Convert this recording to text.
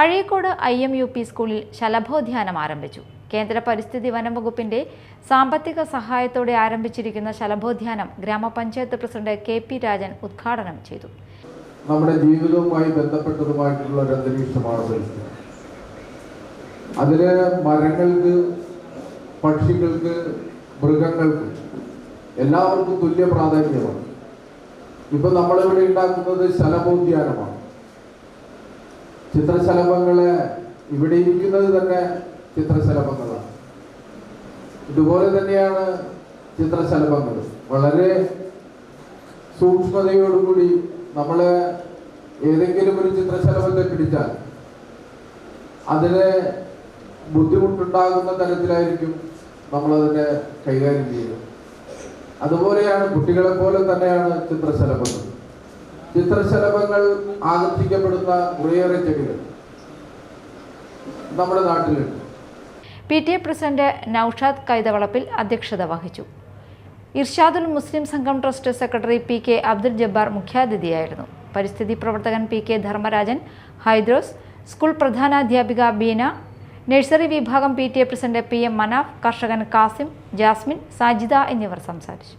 Azhikode I M U P സ്കൂളിൽ ശലഭോദ്യാനം ആരംഭിച്ചു. കേന്ദ്ര പരിസ്ഥിതി വനം വകുപ്പിന്റെ സാമ്പത്തിക സഹായത്തോടെ ആരംഭിച്ചിരിക്കുന്ന ശലഭോദ്യാനം ഗ്രാമപഞ്ചായത്ത് പ്രസിഡന്റ് കെ പി രാജൻ ഉദ്ഘാടനം ചെയ്തു. നമ്മുടെ ജീവിതവുമായി ബന്ധപ്പെട്ടതുമായിട്ടുള്ള ഒരു അന്തരീക്ഷമാണ് അതിൽ മരങ്ങൾക്ക് പക്ഷികൾക്ക് മൃഗങ്ങൾക്ക് എല്ലാവർക്കും തുല്യ പ്രാധാന്യമാണ്. ഇപ്പൊ നമ്മളിവിടെ ഉണ്ടാക്കുന്നത് ശലഭോദ്യാനമാണ് ചിത്രശലഭങ്ങളെ ഇവിടെ ഇരിക്കുന്നത് തന്നെ ചിത്രശലഭങ്ങളാണ്. ഇതുപോലെ തന്നെയാണ് ചിത്രശലഭങ്ങൾ. വളരെ സൂക്ഷ്മതയോടുകൂടി നമ്മൾ ഏതെങ്കിലും ഒരു ചിത്രശലഭത്തെ പിടിച്ചാൽ അതിന് ബുദ്ധിമുട്ടുണ്ടാകുന്ന തരത്തിലായിരിക്കും നമ്മളതിനെ കൈകാര്യം ചെയ്യുന്നത്. അതുപോലെയാണ് കുട്ടികളെ പോലെ തന്നെയാണ് ചിത്രശലഭങ്ങൾ. ചിത്രശലഭങ്ങൾ ആകർഷിക്കപ്പെടുന്ന കുറേയേറെ ചെടികൾ നമ്മുടെ നാട്ടിലുണ്ട്. P T A president Naushad Kaithavalappil അധ്യക്ഷത വഹിച്ചു. Irshadul Muslim Sangham trust secretary P K Abdul Jabbar മുഖ്യാതിഥിയായിരുന്നു. പരിസ്ഥിതി പ്രവർത്തകൻ P K Dharmarajan Hydros school പ്രധാനാധ്യാപിക Beena nursery വിഭാഗം P T A president P M Manaf കർഷകൻ കാസിം ജാസ്മിൻ സാജിദ എന്നിവർ സംസാരിച്ചു.